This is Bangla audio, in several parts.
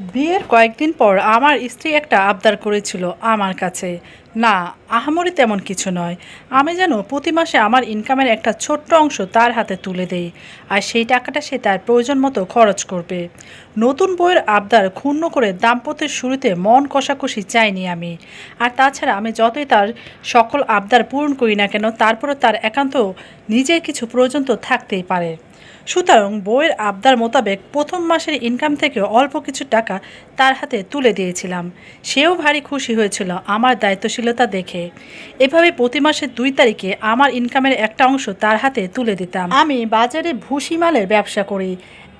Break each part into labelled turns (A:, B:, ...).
A: বিয়ের কয়েকদিন পর আমার স্ত্রী একটা আবদার করেছিল আমার কাছে। না, আহামরি তেমন কিছু নয়। আমি যেন প্রতি মাসে আমার ইনকামের একটা ছোট্ট অংশ তার হাতে তুলে দেই আর সেই টাকাটা সে তার প্রয়োজন মতো খরচ করবে। নতুন বইয়ের আবদার ক্ষুণ্ণ করে দাম্পত্যের শুরুতে মন কষাকষি চাইনি আমি। আর তাছাড়া আমি যতই তার সকল আবদার পূরণ করি না কেন, তারপরও তার একান্ত নিজের কিছু প্রয়োজন তো থাকতেই পারে। সুতরাং বইয়ের আবদার মোতাবেক প্রথম মাসের ইনকাম থেকে অল্প কিছু টাকা তার হাতে তুলে দিয়েছিলাম। সেও ভারী খুশি হয়েছিল আমার দায়িত্বশীলতা দেখে। এভাবে প্রতি মাসের দুই তারিখে আমার ইনকামের একটা অংশ তার হাতে তুলে দিতাম। আমি বাজারে ভুসিমালের ব্যবসা করি।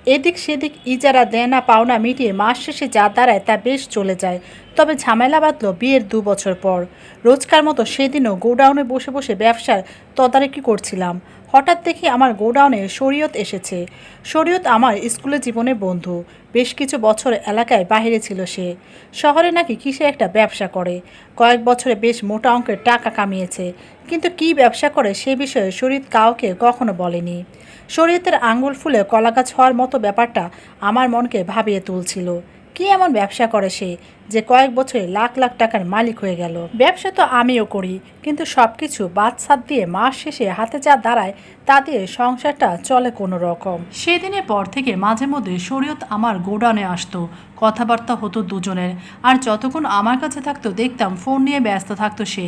A: এদিক সেদিক ইজারা দেনা পাওনা মিটিয়ে মাস শেষে যা দাঁড়ায় তা বেশ চলে যায়, তবে ঝামেলা বাঁধল বিয়ের দু বছর পর। রোজকার মতো সেদিনও গোডাউনে বসে বসে ব্যবসার তদারকি করছিলাম। হঠাৎ দেখি আমার গোডাউনে শরীয়ত এসেছে। শরীয়ত আমার স্কুলে জীবনে বন্ধু। বেশ কিছু বছর এলাকায় বাহিরে ছিল সে। শহরে নাকি কিসে একটা ব্যবসা করে? কয়েক বছরে বেশ মোটা অঙ্কের টাকা কামিয়েছে। কিন্তু কি ব্যবসা করে সে বিষয়ে শরীর কাউকে কখনো বলেনি। শরীয়তের আঙ্গুল ফুলে কলাগাছ হওয়ার মতো ব্যাপারটা আমার মনকে ভাবিয়ে তুলছিল। কি এমন ব্যবসা করে সে যে কয়েক বছরে লাখ লাখ টাকার মালিক হয়ে গেল? ব্যবসা তো আমিও করি, কিন্তু সব কিছু বাদসাদ দিয়ে মাস শেষে হাতে যা দাঁড়ায়, তা দিয়ে সংসারটা চলে কোনো রকম। সেদিনের পর থেকে মাঝে মধ্যে শরীয়ত আমার গোডাউনে আসতো, কথাবার্তা হতো দুজনের, আর যতক্ষণ আমার কাছে থাকতো দেখতাম ফোন নিয়ে ব্যস্ত থাকতো সে।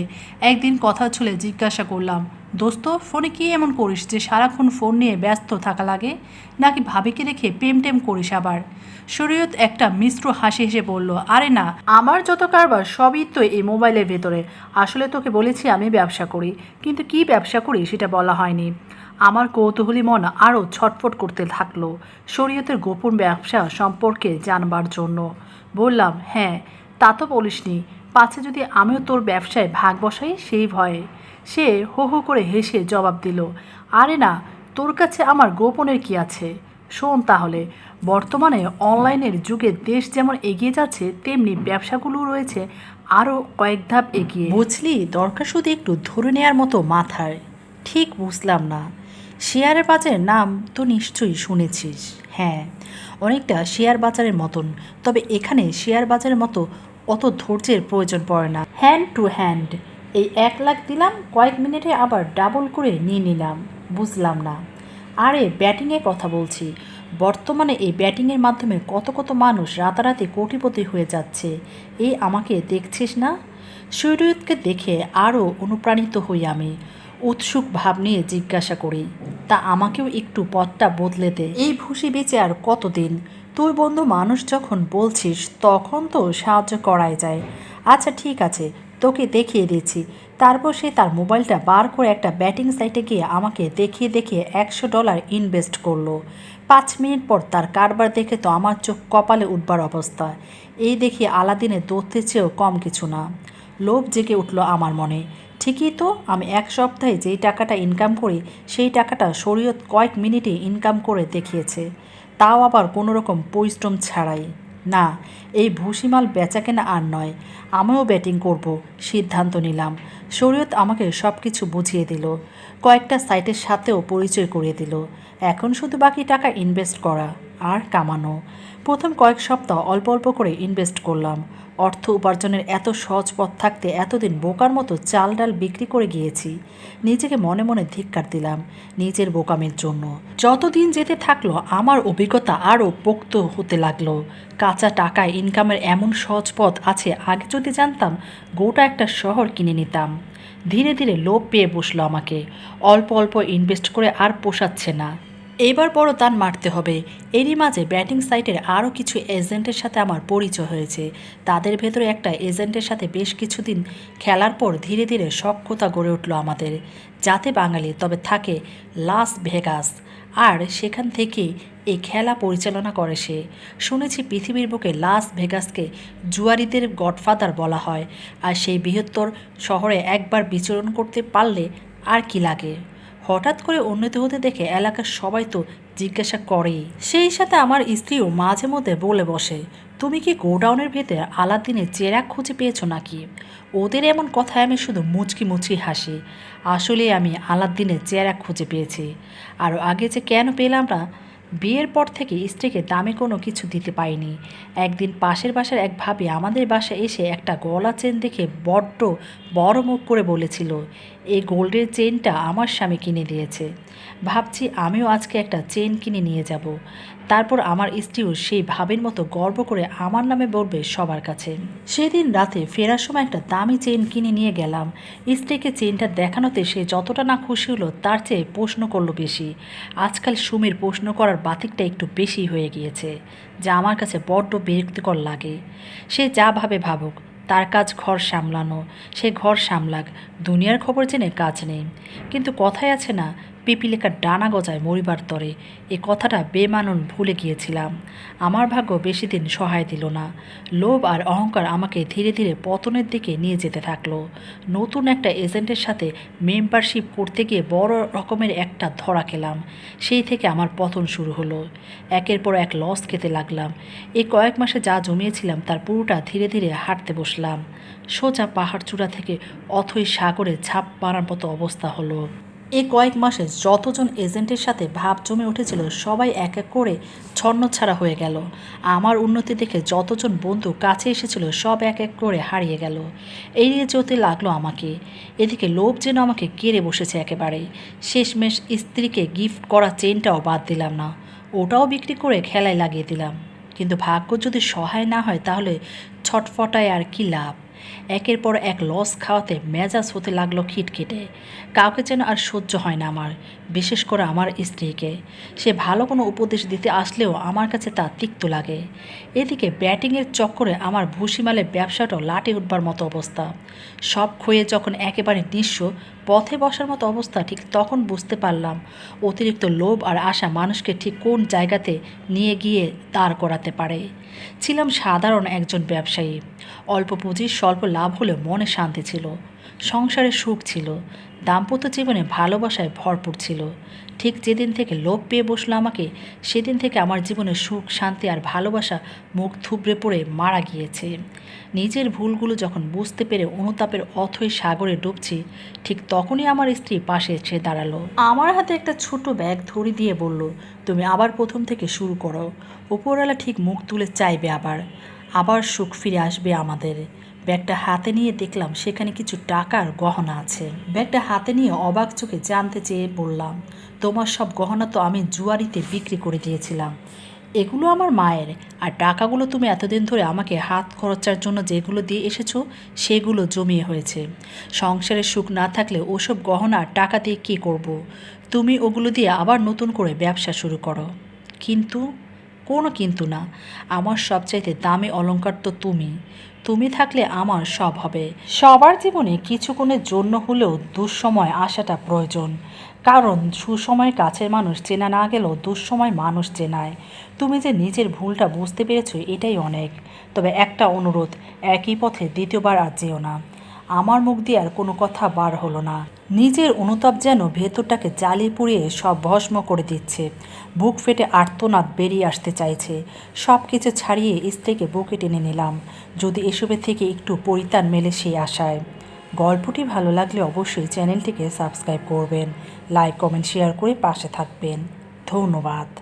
A: একদিন কথা ছুলে জিজ্ঞাসা করলাম দোস্ত, ফোনে কি এমন করিস যে সারাক্ষণ ফোন নিয়ে ব্যস্ত থাকা লাগে? নাকি ভাবিকে রেখে প্রেম টেম করিস আবার? শরীয়ত একটা মিশ্র হাসি হেসে বলল, আরে না, আমার যত কারবার সবই তো এই মোবাইলের ভেতরে। আসলে তোকে বলেছি আমি ব্যবসা করি, কিন্তু কি ব্যবসা করি সেটা বলা হয়নি। আমার কৌতূহলী মন আরও ছটফট করতে থাকল, শরীয়তের গোপন ব্যবসা সম্পর্কে জানবার জন্য। বললাম হ্যাঁ তা তো বলিসনি। পাছে যদি আমিও তোর ব্যবসায় ভাগ বসাই, সেই ভয়ে। সে হো হো করে হেসে জবাব দিল, আরে না, তোর কাছে আমার গোপনের কি আছে? শোন তাহলে, বর্তমানে অনলাইনের যুগে দেশ যেমন এগিয়ে যাচ্ছে, তেমনি ব্যবসাগুলো রয়েছে আরও কয়েক ধাপ এগিয়ে। বুঝলি, দরকার শুধু একটু ধরে নেওয়ার মতো মাথায়। ঠিক বুঝলাম না। শেয়ারের বাজারের নাম তো নিশ্চয়ই শুনেছিস। হ্যাঁ অনেকটা শেয়ার বাজারের মতন, তবে এখানে শেয়ার বাজারের মতো অত ধৈর্যের প্রয়োজন পড়ে না। হ্যান্ড টু হ্যান্ড এই এক লাখ দিলাম, কয়েক মিনিটে আবার ডাবল করে নিয়ে নিলাম। বুঝলাম না। আরে ব্যাটিংয়ের কথা বলছি। বর্তমানে এই ব্যাটিংয়ের মাধ্যমে কত কত মানুষ রাতারাতি কোটিপতি হয়ে যাচ্ছে। এই আমাকে দেখছিস না? সৈরয়তকে দেখে আরও অনুপ্রাণিত হই আমি। উৎসুক ভাব নিয়ে জিজ্ঞাসা করি, তা আমাকেও একটু পথটা বদলে দে। এই ভুসি বেঁচে আর কতদিন? তুই বন্ধু মানুষ যখন বলছিস, তখন তো সাহায্য করাই যায়। আচ্ছা ঠিক আছে। তোকে দেখিয়ে দিচ্ছি তারপর সে তার মোবাইলটা বার করে একটা ব্যাটিং সাইটে গিয়ে আমাকে দেখিয়ে দেখিয়ে একশো ডলার ইনভেস্ট করল। পাঁচ মিনিট পর তার কারবার দেখে তো আমার চোখ কপালে উঠবার অবস্থা। এই দেখি আলাদিনের দৌড়তে চেয়েও কম কিছু না। লোভ জেগে উঠল আমার মনে। ঠিকই তো, আমি এক সপ্তাহে যেই টাকাটা ইনকাম করি, সেই টাকাটা শরীয়ত কয়েক মিনিটে ইনকাম করে দেখিয়েছে। তাও আবার কোনো রকম পরিশ্রম ছাড়াই। না, এই ভুসিমাল বেচাকেনা আর নয়, আমিও ব্যাটিং করব, সিদ্ধান্ত নিলাম। শরীয়ত আমাকে সব কিছু বুঝিয়ে দিল, কয়েকটা সাইটের সাথেও পরিচয় করিয়ে দিল। এখন শুধু বাকি টাকা ইনভেস্ট করা আর কামানো। প্রথম কয়েক সপ্তাহ অল্প অল্প করে ইনভেস্ট করলাম। অর্থ উপার্জনের এত সহজ পথ থাকতে এতদিন বোকার মতো চাল ডাল বিক্রি করে গিয়েছি। নিজেকে মনে মনে ধিক্কার দিলাম, নিজের বোকামের জন্য। যতদিন যেতে থাকল, আমার অভিজ্ঞতা আরও পোক্ত হতে লাগল। কাঁচা টাকায় ইনকামের এমন সহজ পথ আছে, আগে যদি জানতাম, গোটা একটা শহর কিনে নিতাম। ধীরে ধীরে লোভ পেয়ে বসল আমাকে। অল্প অল্প ইনভেস্ট করে আর পোষাচ্ছে না। এবার বড় দান মারতে হবে। এরই মাঝে ব্যাটিং সাইটের আরও কিছু এজেন্টের সাথে আমার পরিচয় হয়েছে। তাদের ভেতরে একটা এজেন্টের সাথে বেশ কিছুদিন খেলার পর ধীরে ধীরে সক্ষতা গড়ে উঠল আমাদের। যাতে বাঙালি তবে থাকে লাস ভেগাস। আর সেখান থেকে এই খেলা পরিচালনা করে সে। শুনেছি পৃথিবীর বুকে লাস ভেগাসকে জুয়ারিদের গডফাদার বলা হয়। আর সেই বৃহত্তর শহরে একবার বিচরণ করতে পারলে আর কি লাগে? হঠাৎ করে উন্নতি হতে দেখে এলাকার সবাই তো জিজ্ঞাসা করেই। সেই সাথে আমার স্ত্রীও মাঝে মধ্যে বলে বসে, তুমি কি গোডাউনের ভেতরে আলাদিনের চেরাক খুঁজে পেয়েছ নাকি? ওদের এমন কথায় আমি শুধু মুচকি মুচকি হাসি। আসলে আমি আলাদিনের চেরাক খুঁজে পেয়েছি। আর আগে যে কেন পেলাম না, বিয়ের পর থেকে স্ত্রীকে দামে কোনো কিছু দিতে পাইনি একদিন পাশের বাসার এক ভাবি আমাদের বাসায় এসে একটা গলা চেন দেখে বড্ড বড় মুখ করে বলেছিল এই গোল্ডের চেনটা আমার স্বামী কিনে দিয়েছে। ভাবছি আমিও আজকে একটা চেন কিনে নিয়ে যাব। তারপর আমার স্ত্রীও সেই ভাবের মতো গর্ব করে আমার নামে বলবে সবার কাছে। সেদিন রাতে ফেরার সময় একটা দামি চেন কিনে নিয়ে গেলাম। স্ত্রীকে চেনটা দেখানোতে সে যতটা না খুশি হলো তার চেয়ে প্রশ্ন করল বেশি। আজকাল সুমির প্রশ্ন করার বাতিকটা একটু বেশি হয়ে গিয়েছে, যা আমার কাছে বড্ড বিরক্তিকর লাগে। সে যা ভাবে ভাবুক তার কাজ ঘর সামলানো। সে ঘর সামলাক, দুনিয়ার খবর জেনে কাজ নেই। কিন্তু কথায় আছে না পিপিলিকার ডানা গজায় মরিবার তরে এ কথাটা বেমানন ভুলে গিয়েছিলাম। আমার ভাগ্য বেশি দিন সহায় দিল না। লোভ আর অহংকার আমাকে ধীরে ধীরে পতনের দিকে নিয়ে যেতে থাকল। নতুন একটা এজেন্টের সাথে মেম্বারশিপ করতে গিয়ে বড় রকমের একটা ধরা খেলাম। সেই থেকে আমার পতন শুরু হলো। একের পর এক লস খেতে লাগলাম। এই কয়েক মাসে যা জমিয়েছিলাম তার পুরোটা ধীরে ধীরে হাঁটতে বসলাম। সোজা পাহাড় চূড়া থেকে অথই সাগরে ঝাঁপ মারার মতো অবস্থা হলো। এই কয়েক মাসে যতজন এজেন্টের সাথে ভাব জমে উঠেছিল, সবাই এক এক করে ছন্নছাড়া হয়ে গেল। আমার উন্নতি দেখে যতজন বন্ধু কাছে এসেছিল, সব এক এক করে হারিয়ে গেল। এড়িয়ে যেতে লাগল আমাকে। এদিকে লোভ যেন আমাকে কেড়ে বসেছে একেবারে শেষমেশ স্ত্রীকে গিফট করা চেনটাও বাদ দিলাম না। ওটাও বিক্রি করে খেলায় লাগিয়ে দিলাম। কিন্তু ভাগ্য যদি সহায় না হয়, তাহলে ছটফটায় আর কি লাভ? একের পর এক লস খাওয়াতে মেজাজ হতে লাগল খিটখিটে। কাউকে যেন আর সহ্য হয় না আমার, বিশেষ করে আমার স্ত্রীকে। সে ভালো কোনো উপদেশ দিতে আসলেও আমার কাছে তা তিক্ত লাগে। এদিকে ব্যাটিংয়ের চক্করে আমার ভুসিমালে ব্যবসাটাও লাটে উঠবার মতো অবস্থা। সব ক্ষয়ে যখন একেবারে নিঃস্ব, পথে বসার মতো অবস্থা, ঠিক তখন বুঝতে পারলাম অতিরিক্ত লোভ আর আশা মানুষকে ঠিক কোন জায়গাতে নিয়ে গিয়ে দাঁড় করাতে পারে। ছিলাম সাধারণ একজন ব্যবসায়ী। অল্প পুঁজির স্বল্প লাভ হলেও মনে শান্তি ছিল। সংসারে সুখ ছিল। দাম্পত্য জীবনে ভালোবাসায় ভরপুর ছিল। ঠিক যেদিন থেকে লোভ পেয়ে বসল আমাকে, সেদিন থেকে আমার জীবনে সুখ, শান্তি আর ভালোবাসা মুখ থুবড়ে পড়ে মারা গিয়েছে। নিজের ভুলগুলো যখন বুঝতে পেরে অনুতাপের অথই সাগরে ডুবছি, ঠিক তখনই আমার স্ত্রী পাশে এসে দাঁড়াল। আমার হাতে একটা ছোট ব্যাগ ধরে দিয়ে বলল, তুমি আবার প্রথম থেকে শুরু করো। ওপরওয়ালা ঠিক মুখ তুলে চাইবে আবার। আবার সুখ ফিরে আসবে আমাদের। ব্যাগটা হাতে নিয়ে দেখলাম সেখানে কিছু টাকার গহনা আছে। ব্যাগটা হাতে নিয়ে অবাক চোখে জানতে চেয়ে বললাম, তোমার সব গহনা তো আমি জুয়ারিতে বিক্রি করে দিয়েছিলাম। এগুলো আমার মায়ের। আর টাকাগুলো তুমি এতদিন ধরে আমাকে হাত খরচার জন্য যেগুলো দিয়ে এসেছ, সেগুলো জমিয়ে হয়েছে। সংসারের সুখ না থাকলে ওসব গহনা টাকা দিয়ে কী করব। তুমি ওগুলো দিয়ে আবার নতুন করে ব্যবসা শুরু করো। কিন্তু কোনো কিন্তু না। আমার সবচাইতে দামি অলঙ্কার তো তুমি। তুমি থাকলে আমার সব হবে। সবার জীবনে কিছুক্ষণের জন্য হলেও দুঃসময় আসাটা প্রয়োজন। কারণ সুসময় কাছের মানুষ চেনা না গেলেও দুঃসময় মানুষ চেনায়। তুমি যে নিজের ভুলটা বুঝতে পেরেছ এটাই অনেক। তবে একটা অনুরোধ, একই পথে দ্বিতীয়বার আর যেও না। আমার মুখ দিয়ে আর কোনো কথা বার হলো না। নিজের অনুতাপ যেন ভেতরটাকে জ্বালিয়ে পুড়িয়ে সব ভস্ম করে দিচ্ছে। বুক ফেটে আর্তনাদ বেরিয়ে আসতে চাইছে। সব কিছু ছাড়িয়ে স্ত্রীকে বুকে টেনে নিলাম। যদি এসবের থেকে একটু পরিত্রাণ মেলে সেই আশায়। গল্পটি ভালো লাগলে অবশ্যই চ্যানেলটিকে সাবস্ক্রাইব করবেন। লাইক, কমেন্ট, শেয়ার করে পাশে থাকবেন। ধন্যবাদ।